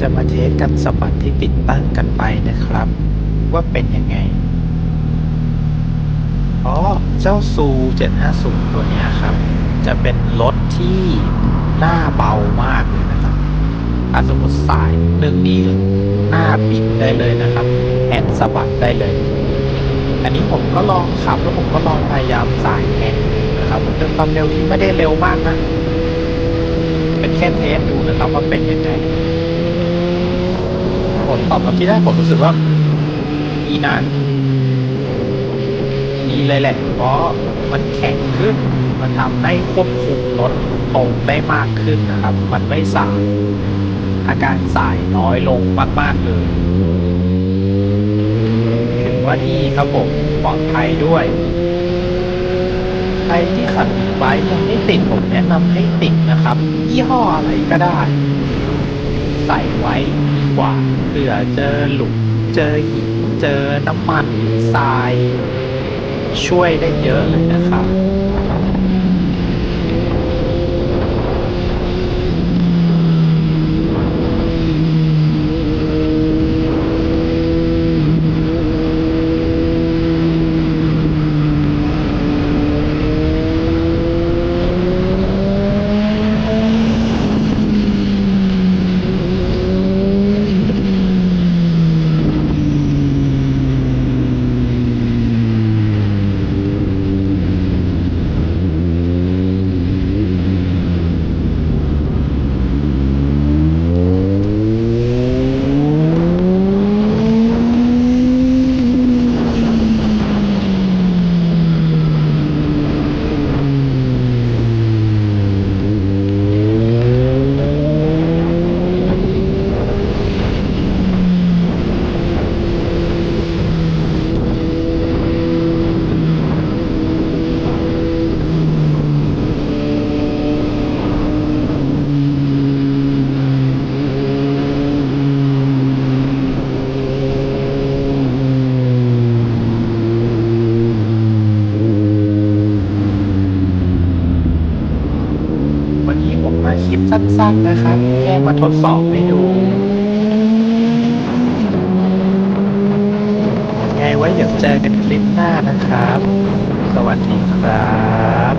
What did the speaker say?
จะมาเทสกันสะบัดที่ติดตั้งกันไปนะครับ ว่าเป็นยังไง อ๋อ เจ้าซู750 ตัวเนี้ยครับ จะเป็นรถที่หน้าเบามากเลยนะครับถ้าสมมติสายหนึ่งนี้หน้าบิดได้เลยนะครับแอนสะบัดได้เลย อันนี้ผมก็ลองขับแล้วผมก็ลองพยายามสายแอนนะครับด้วยความเร็วที่ไม่ได้เร็วมากนะเป็นแค่เทสดูนะครับว่าเป็นยังไง ผลตอบรับที่ได้ผมรู้สึกว่าดีนะดีเลยแหละเพราะมันแข็งขึ้น มันทำให้ควบคุมรถตรงได้มากขึ้นนะครับ มันไม่สายอาการสายน้อยลงมาก ๆ เลยถือว่าดีครับผมปลอดภัยด้วยใครที่ขับไบค์ยังไม่ติดผมแนะนำให้ติดนะครับ ยี่ห้ออะไรก็ได้ ใส่ไว้ดีกว่าเผื่อเจอหลุมเจอหินเจอน้ำมันทราย ช่วยได้เยอะเลยนะครับ วันนี้ผมมา คลิปสั้นๆนะครับแค่มาทดสอบให้ดูไงไว้เดี๋ยวเจอกันคลิปหน้านะครับ สวัสดีครับ